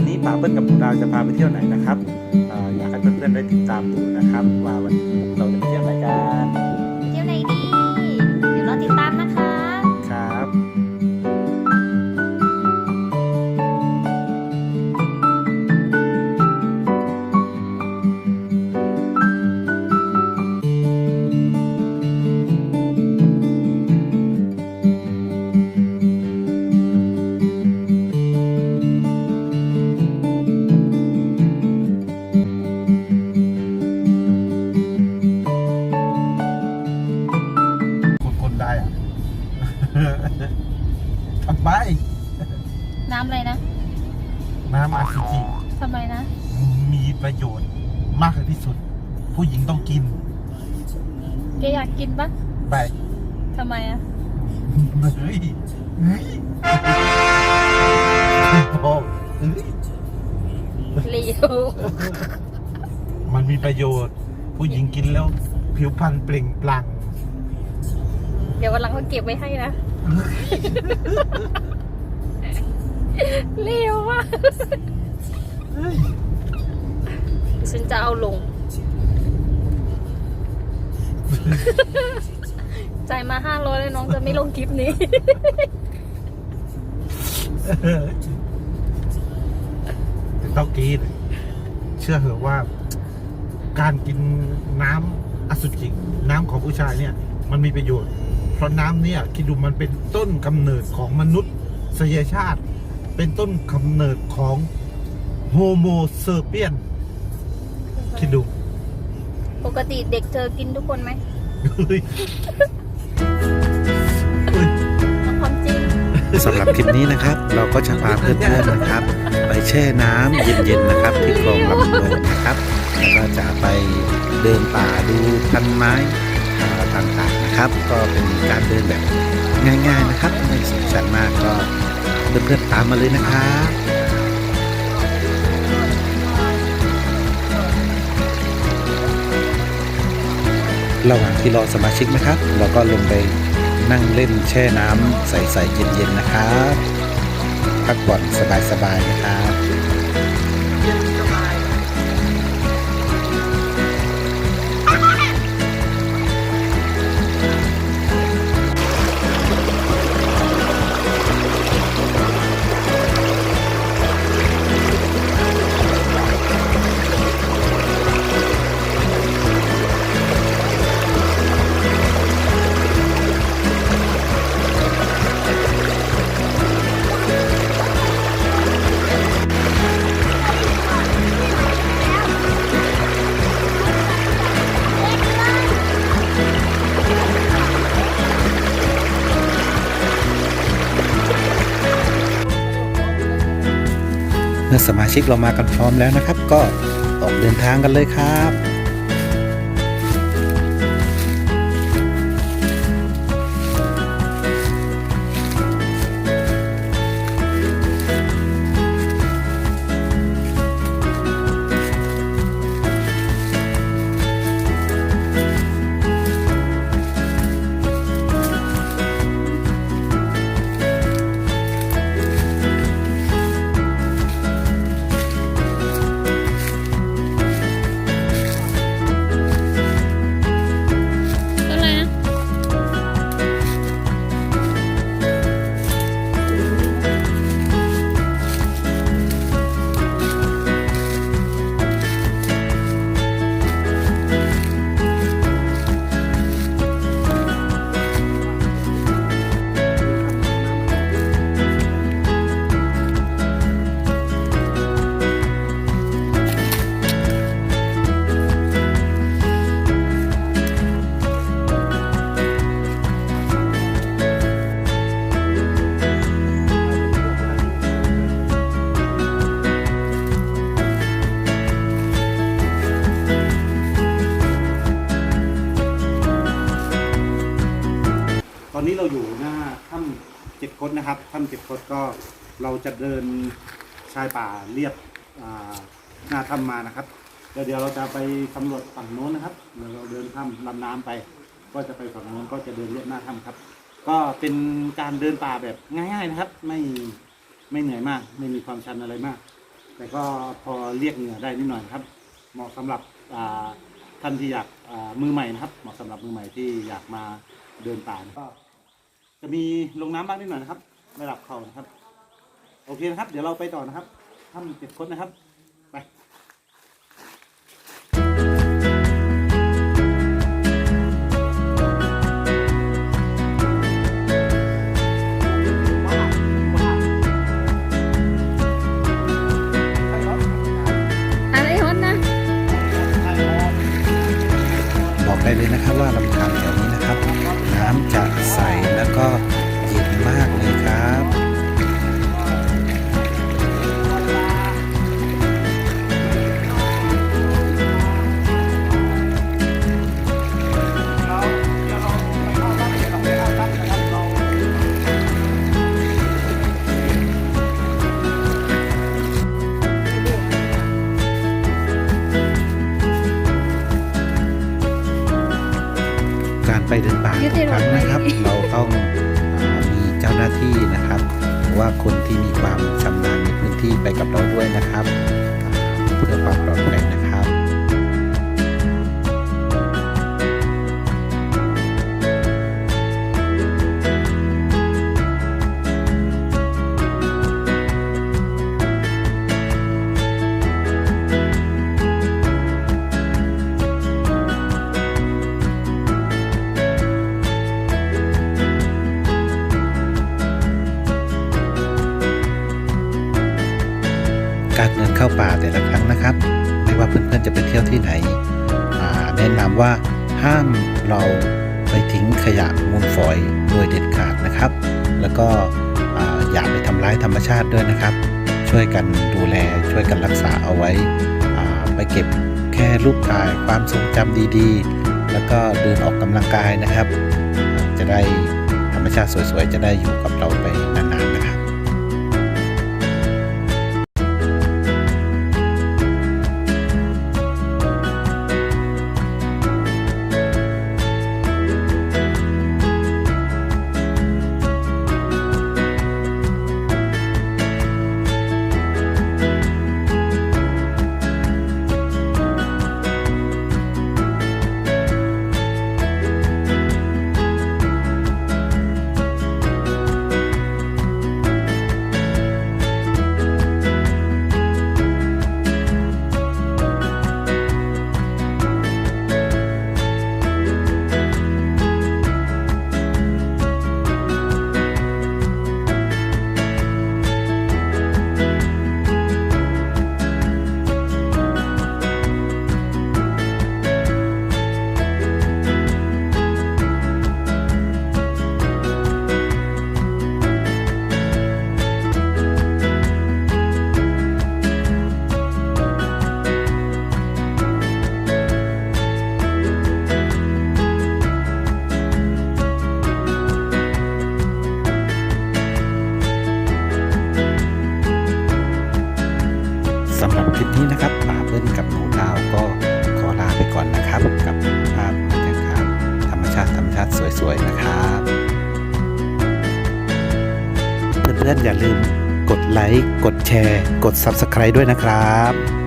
วันนี้ป๋าเปิ้ลกับหมูดาวจะพาไปเที่ยวไหนนะครับออยากให้เพื่อนๆได้ติดตามดูนะครับ ว่าวันนี้เราจะไปเที่ยวไหนกัน น้ำอะไรนะ น้ำอาซิจิทำไมนะ มีประโยชน์มากที่สุด ผู้หญิงต้องกิน แกอยากกินปะไปทำไมอะเฮ้ยเฮ้ยบอกเฮ้ยเลียวมันมีประโยชน์ ผู้หญิงกินแล้ว ผิวพรรณเปล่งปลั่ง เดี๋ยววันหลังเขาเก็บไว้ให้นะ เลียวมากฉันจะเอาลง จ่ายมาห้าร้อยเลยน้องจะไม่ลงคลิปนี้ ต้องกินเชื่อเหอะว่า การกินน้ำอสุจิน้ำของผู้ชายเนี่ย มันมีประโยชน์ เพราะน้ำเนี่ยคิดดูมันเป็นต้นกำเนิดของมนุษย์สยชาติ เป็นต้นกำเนิดของโฮโมเซเปียน คิดดู ปกติเด็กเธอกินทุกคนไหมเฮ้ยเฮ้ยเอาความจริง สำหรับคลิปนี้นะครับ เราก็จะพาเพื่อนๆนะครับ ไปแช่น้ำเย็นๆนะครับ ที่คลองลำโพงนะครับ แล้วก็จะไปเดินป่าดูพันไม้อ่าต่างๆนะครับ ก็เป็นการเดินแบบง่าย ๆนะครับ ไม่สูงชันมากก็ เพื่อนๆตามมาเลยนะครับระหว่างที่รอสมาชิกนะครับ เราก็ลงไปนั่งเล่นแช่น้ำใสๆเย็นๆนะครับ พักผ่อนสบายๆนะครับ เมื่อสมาชิกเรามากันพร้อมแล้วนะครับ ก็ออกเดินทางกันเลยครับ คดนะครับถ้ำเจ็ดคดก็เราจะเดินชายป่าเรียบหน้าถ้ำมานะครับเดี๋ยวเดี๋ยวเราจะไปสำรวจฝั่งโน้นนะครับเดี๋ยวเราเดินถ้ำลำน้ำไป ก็จะไปฝั่งโน้นก็จะเดินเรียบหน้าถ้ำครับ ก็เป็นการเดินป่าแบบง่าย ๆนะครับ ไม่ไม่เหนื่อยมาก ไม่มีความชันอะไรมาก แต่ก็พอเรียกเหงื่อได้นิดหน่อยครับ เหมาะสำหรับท่านที่อยากมือใหม่นะครับ เหมาะสำหรับมือใหม่ที่อยากมาเดินป่าก็ จะมีลงน้ำบ้างนิดหน่อยนะครับระดับเข่านะครับ โอเคนะครับ เดี๋ยวเราไปต่อนะครับถ้ำเจ็ดคดนะครับ เดินป่าทุกครั้งนะครับ เราต้องอามีเจ้าหน้าที่นะครับหรือว่าคนที่มีความชำนาญในพื้นที่ไปกับเราด้วยนะครับอ่าเพื่อความปลอดภัย นะนำว่าห้ามเราไปทิ้งขยะมูลฝอยโดยเด็ดขาดนะครับ แล้วก็ออย่าไปทำร้ายธรรมชาติด้วยนะครับ ช่วยกันดูแลช่วยกันรักษาเอาไว้ไปเก็บแค่รูปถ่ายความทรงจำดีๆ แล้วก็เดินออกกำลังกายนะครับ จะได้ธรรมชาติสวยๆ จะได้อยู่กับเราไปนานๆ สวยๆนะครับเพื่อนๆอย่าลืมกดไลค์ กดแชร์ กด Subscribe ด้วยนะครับ